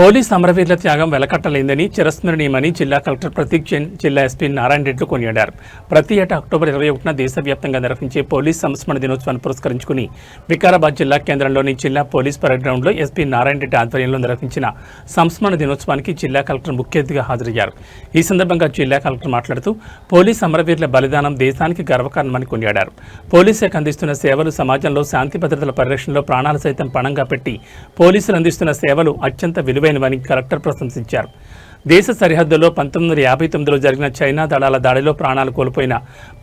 Police అమరవీరుల త్యాగం వెలకట్టలేందని చిరస్మరణీయమని జిల్లా కలెక్టర్ ప్రతీక్ జైన్ జిల్లా ఎస్పీ నారాయణ రెడ్డి కొనియాడారు. ప్రతి ఏటా అక్టోబర్ ఇరవై ఒకటిన దేశవ్యాప్తంగా నిర్వహించే పోలీస్ సంస్మరణ దినోత్సవాన్ని పురస్కరించుకుని వికారాబాద్ జిల్లా కేంద్రంలోని జిల్లా పోలీస్ పరేడ్ గ్రౌండ్లో ఎస్పీ నారాయణ రెడ్డి ఆధ్వర్యంలో నిర్వహించిన సంస్మరణ దినోత్సవానికి జిల్లా కలెక్టర్ ముఖ్య అతిథిగా హాజరయ్యారు. ఈ సందర్భంగా జిల్లా కలెక్టర్ మాట్లాడుతూ పోలీస్ అమరవీరుల బలిదానం దేశానికి గర్వకారణమని కొనియాడారు. పోలీస్ శాఖ అందిస్తున్న సేవలు సమాజంలో శాంతి భద్రతల పరిరక్షణలో ప్రాణాలు సైతం పణంగా పెట్టి పోలీసులు అందిస్తున్న సేవలు అత్యంత విలువైన విలువైనవని కలెక్టర్ ప్రశంసించారు. దేశ సరిహద్దులో పంతొమ్మిది వందల యాభై తొమ్మిదిలో జరిగిన చైనా దళాల దాడిలో ప్రాణాలు కోల్పోయిన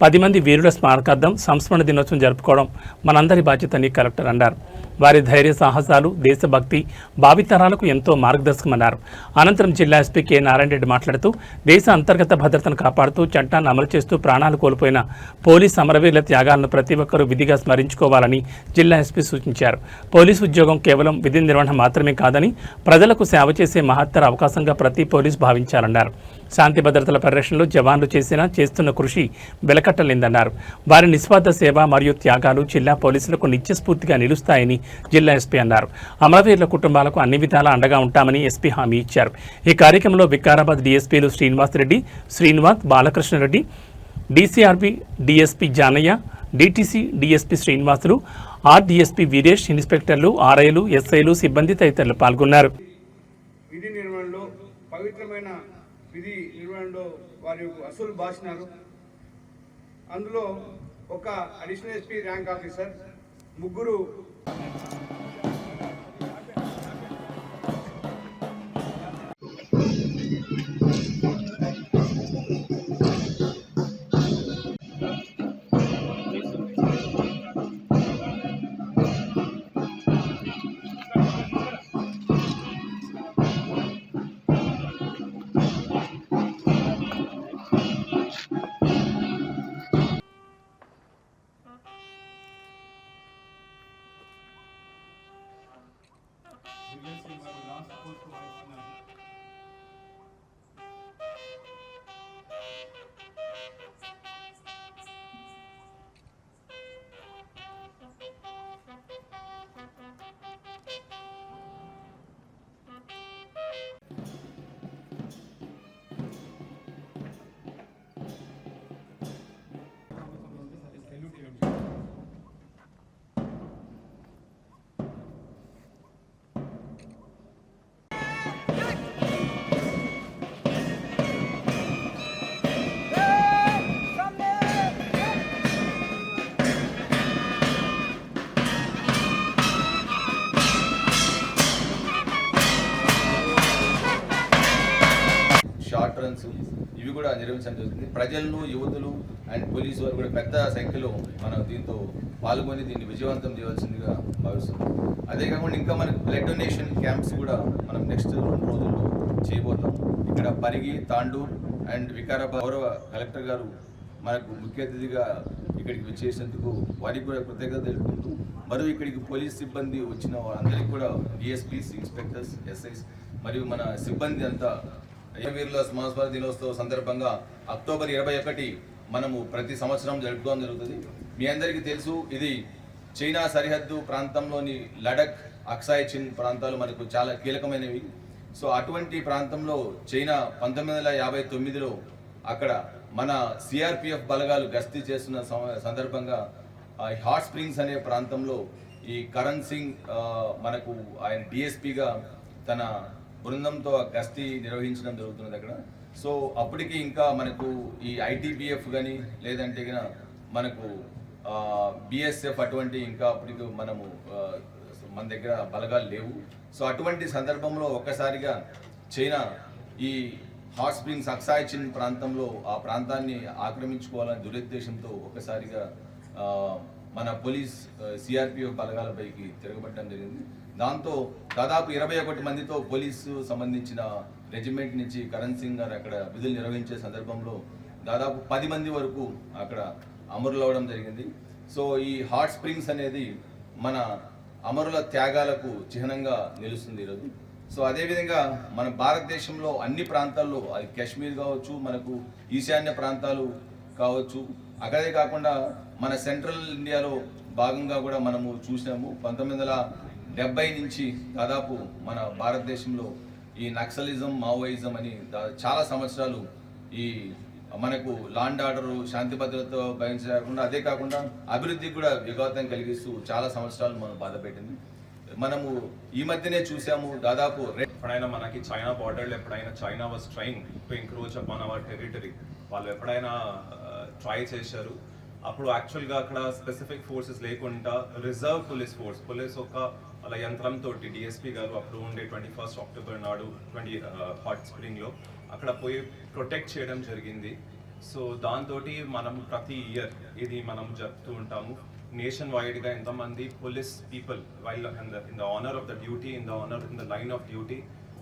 పది మంది వీరుల స్మారకార్థం సంస్మరణ దినోత్సవం జరుపుకోవడం మనందరి బాధ్యతని కలెక్టర్ అన్నారు. వారి ధైర్య సాహసాలు దేశభక్తి భావితరాలకు ఎంతో మార్గదర్శకమన్నారు. అనంతరం జిల్లా ఎస్పీ కె నారాయణ రెడ్డి మాట్లాడుతూ దేశ అంతర్గత భద్రతను కాపాడుతూ చట్టాన్ని అమలు చేస్తూ ప్రాణాలు కోల్పోయిన పోలీస్ అమరవీరుల త్యాగాలను ప్రతి ఒక్కరూ విధిగా స్మరించుకోవాలని జిల్లా ఎస్పీ సూచించారు. పోలీసు ఉద్యోగం కేవలం విధి నిర్వహణ మాత్రమే కాదని ప్రజలకు సేవ చేసే మహత్తర అవకాశంగా ప్రతి పోలీస్ భావించాలన్నారు. శాంతి భద్రతల పరిరక్షణలో జవాన్లు చేసిన చేస్తున్న కృషి వెలకట్టలేందన్నారు. వారి నిస్వార్థ సేవ మరియు త్యాగాలు జిల్లా పోలీసులకు నిత్యస్ఫూర్తిగా నిలుస్తాయని జిల్లా ఎస్పీ అన్నారు. అమరవీరుల కుటుంబాలకు అన్ని విధాలా అండగా ఉంటామని ఎస్పీ హామీ ఇచ్చారు. ఈ కార్యక్రమంలో Vikarabad డీఎస్పీలు Srinivas Reddy Srinivas Balakrishnareddy DCRB DSP Janaiah DTC DSP Srinivasulu RDSP Veeresh ఇన్స్పెక్టర్లు ఆర్ఐలు ఎస్ఐలు సిబ్బంది తదితరులు పాల్గొన్నారు. పవిత్రమైన విధి నిర్వహణలో వారి అసలు బాసినారు అందులో ఒక అడిషనల్ ఎస్పీ ర్యాంక్ ఆఫీసర్ ముగ్గురు షార్ట్ ఇవి కూడా నిర్వహించడం జరుగుతుంది. ప్రజలను యువతులు అండ్ పోలీసు వారు కూడా పెద్ద సంఖ్యలో మనం దీంతో పాల్గొని దీన్ని విజయవంతం చేయవలసిందిగా భావిస్తున్నాం. అదే కాకుండా ఇంకా మనకి బ్లడ్ డొనేషన్ క్యాంప్స్ కూడా మనం నెక్స్ట్ రెండు రోజుల్లో చేయబోతాం ఇక్కడ పరిగి తాండూ అండ్ వికారాబాద్ గౌరవ కలెక్టర్ గారు మనకు ముఖ్య అతిథిగా ఇక్కడికి వచ్చేసినందుకు వారికి కూడా కృతజ్ఞత తెలుపుకుంటూ మరియు ఇక్కడికి పోలీస్ సిబ్బంది వచ్చిన వారందరికీ కూడా డిఎస్పీస్ ఇన్స్పెక్టర్స్ ఎస్ఐస్ మరియు మన సిబ్బంది అంతా వీరుల స్మరణ దినోత్సవ సందర్భంగా అక్టోబర్ ఇరవై ఒకటి మనము ప్రతి సంవత్సరం జరుపుకోవడం జరుగుతుంది. మీ అందరికీ తెలుసు ఇది చైనా సరిహద్దు ప్రాంతంలోని లడక్ అక్సాయ్ చిన్ ప్రాంతాలు మనకు చాలా కీలకమైనవి. సో అటువంటి ప్రాంతంలో చైనా పంతొమ్మిది వందల యాభై తొమ్మిదిలో అక్కడ మన సిఆర్పిఎఫ్ బలగాలు గస్తీ చేస్తున్న సందర్భంగా హాట్ స్ప్రింగ్స్ అనే ప్రాంతంలో ఈ కరణ్ సింగ్ మనకు ఆయన డిఎస్పిగా తన బృందంతో గస్తీ నిర్వహించడం జరుగుతున్నది అక్కడ. సో అప్పటికి ఇంకా మనకు ఈ ఐటీబీఎఫ్ కానీ లేదంటే మనకు బిఎస్ఎఫ్ అటువంటి ఇంకా అప్పటికి మనము మన దగ్గర బలగాలు లేవు. సో అటువంటి సందర్భంలో ఒక్కసారిగా చైనా ఈ హాట్ స్ప్రింగ్స్ అక్సాయిచిన్ ప్రాంతంలో ఆ ప్రాంతాన్ని ఆక్రమించుకోవాలని దురుద్దేశంతో ఒక్కసారిగా మన పోలీస్ సిఆర్పిఎఫ్ బలగాలపైకి తిరగబడడం జరిగింది. దాంతో దాదాపు ఇరవై ఒకటి మందితో పోలీసు సంబంధించిన రెజిమెంట్ నుంచి కరణ్ సింగ్ గారు అక్కడ విధులు నిర్వహించే సందర్భంలో దాదాపు పది మంది వరకు అక్కడ అమరులవడం జరిగింది. సో ఈ హాట్ స్ప్రింగ్స్ అనేది మన అమరుల త్యాగాలకు చిహ్నంగా నిలుస్తుంది ఈరోజు. సో అదేవిధంగా మన భారతదేశంలో అన్ని ప్రాంతాల్లో అది కాశ్మీర్ కావచ్చు మనకు ఈశాన్య ప్రాంతాలు కావచ్చు అక్కడే కాకుండా మన సెంట్రల్ ఇండియాలో భాగంగా కూడా మనము చూసినాము. పంతొమ్మిది వందల డెబ్బై నుంచి దాదాపు మన భారతదేశంలో ఈ నక్సలిజం మావోయిజం అని చాలా సంవత్సరాలు ఈ మనకు లాండ్ ఆర్డర్ శాంతి భద్రత భయించకుండా అదే కాకుండా అభివృద్ధికి కూడా విఘాతం కలిగిస్తూ చాలా సంవత్సరాలు మనం బాధపెట్టింది మనము ఈ మధ్యనే చూసాము దాదాపు ఎప్పుడైనా మనకి చైనా బార్డర్లో ఎప్పుడైనా China was trying to encroach upon our territory వాళ్ళు ఎప్పుడైనా ట్రై చేశారు. అప్పుడు యాక్చువల్గా అక్కడ స్పెసిఫిక్ ఫోర్సెస్ లేకుండా రిజర్వ్ పోలీస్ ఫోర్స్ పోలీస్ ఒక అలా యంత్రంతో డిఎస్పీ గారు అప్పుడు ఉండే ట్వంటీ ఫస్ట్ అక్టోబర్ నాడు ట్వంటీ హాట్ స్ప్రింగ్లో అక్కడ పోయి ప్రొటెక్ట్ చేయడం జరిగింది. సో దాంతో మనం ప్రతి ఇయర్ ఇది మనం జరుపుతూ ఉంటాము. నేషన్ వైడ్గా ఎంతమంది police people while in the in the honour of the duty in the honour in the line of duty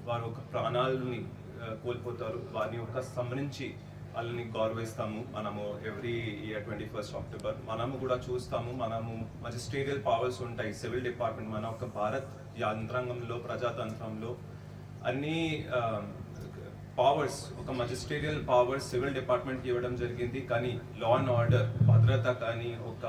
వారు ఒక ప్రాణాలని uh, కోల్పోతారు. వారిని ఒక సంహరించి వాళ్ళని గౌరవిస్తాము. మనము every year twenty first October మనము కూడా చూస్తాము. మనము మజిస్ట్రేరియల్ పవర్స్ ఉంటాయి. సివిల్ డిపార్ట్మెంట్ మన ఒక భారత్ యంత్రాంగంలో ప్రజాతంత్రంలో అన్ని పవర్స్ ఒక మజిస్ట్రేరియల్ పవర్స్ సివిల్ డిపార్ట్మెంట్కి ఇవ్వడం జరిగింది. కానీ లా అండ్ ఆర్డర్ భద్రత కానీ ఒక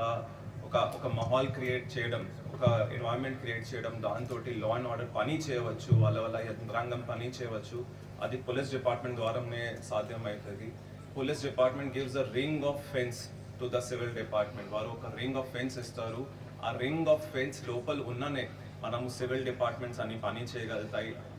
ఒక ఒక మహాల్ క్రియేట్ చేయడం ఒక ఎన్వైరన్మెంట్ క్రియేట్ చేయడం దాంతో లా అండ్ ఆర్డర్ పని చేయవచ్చు. వాళ్ళ వల్ల యంత్రాంగం పని చేయవచ్చు. అది పోలీస్ డిపార్ట్మెంట్ ద్వారానే సాధ్యమవుతుంది. Police department gives a ring of fence to the civil department వారు ఒక రింగ్ ఆఫ్ ఫెన్స్ ఇస్తారు. ఆ రింగ్ ఆఫ్ ఫెన్స్ లోపల ఉన్ననే మనము సివిల్ డిపార్ట్మెంట్స్ అన్ని పని చేయగలుగుతాయి.